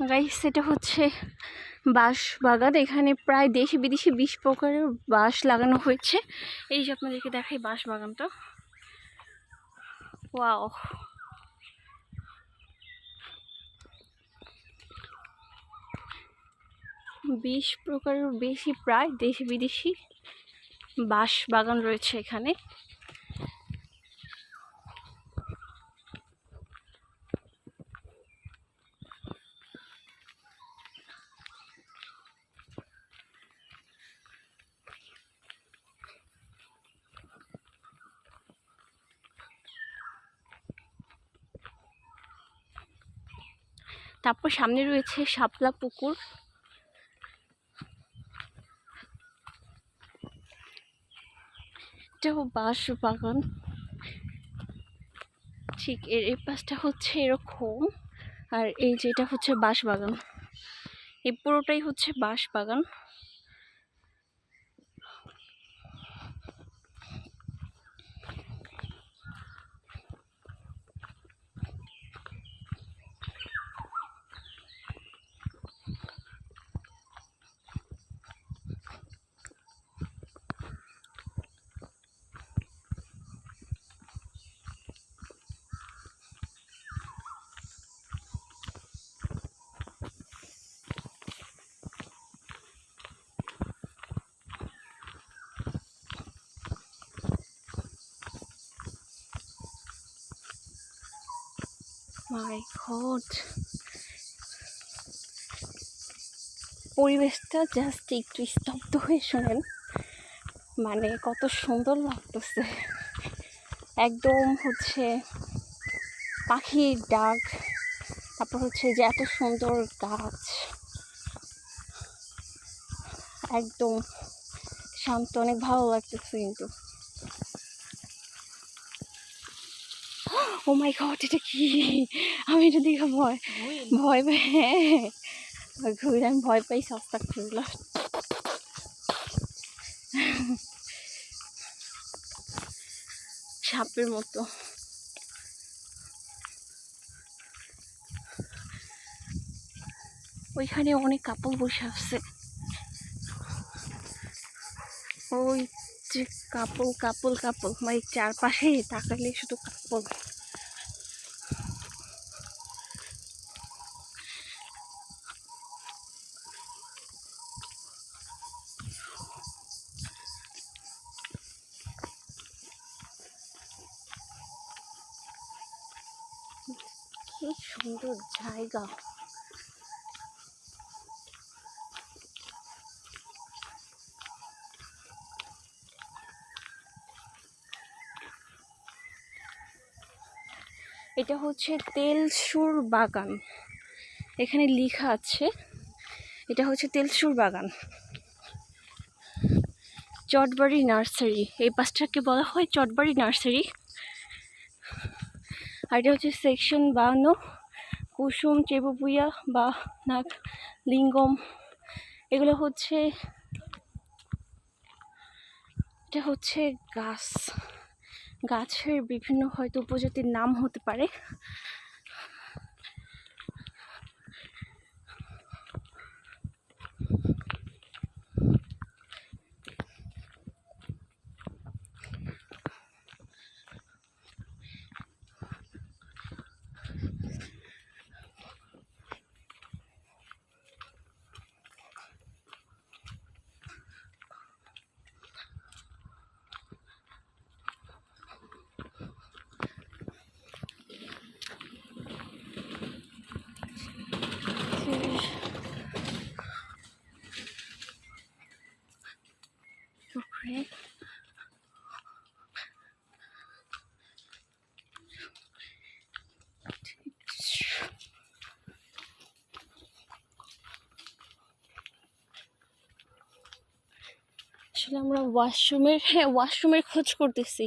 Guys এটা হচ্ছে বাঁশ বাগান। এখানে প্রায় দেশি বিদেশি বিশ প্রকারের বাঁশ লাগানো হয়েছে। এই যে আপনাদেরকে দেখাই বাঁশ বাগানটা। ওয়াও। বিশ প্রকারের বেশি প্রায় দেশি বিদেশি বাঁশ বাগান রয়েছে এখানে। তারপর সামনে রয়েছে শাপলা পুকুর। এটাও বাঁশ বাগান। ঠিক এর এই পাশটা হচ্ছে এরকম, আর এই যেটা হচ্ছে বাঁশ বাগান। এই পুরোটাই হচ্ছে বাঁশ বাগান। মাই গড পরিবেশটা জাস্ট একটু স্তব্ধ হয়ে শোনেন। মানে কত সুন্দর লাগতেছে। একদম হচ্ছে পাখির ডাক, তারপর হচ্ছে যে এত সুন্দর গাছ। একদম শান্ত, অনেক ভালো লাগতেছে কিন্তু। ও মাই গড এটা কি? আমি এটা দেখে ভয় ভয় পেয়ে হ্যাঁ ঘুরে আমি ভয় পাই সস্তা করলাম সাপের মতো। ওইখানে অনেক কাপড় বসে আছে। ওই যে কাপড় কাপড় কাপড়। মানে চারপাশে তাকালে শুধু কাপড়। কি সুন্দর জায়গা। এটা হচ্ছে তেলসুর বাগান। এখানে লেখা আছে, এটা হচ্ছে তেলসুর বাগান। চটবাড়ি নার্সারি, এই পাঁচটাকে বলা হয় চটবাড়ি নার্সারি। আর এটা হচ্ছে সেকশন বাহান্ন। কুসুম চেবুপুইয়া বা নাক লিঙ্গম। এগুলো হচ্ছে, এটা হচ্ছে গাছ। গাছের বিভিন্ন হয়তো উপজাতির নাম হতে পারে পুকুরে আসলে আমরা ওয়াশরুমের হ্যাঁ ওয়াশরুমের খোঁজ করতেছি।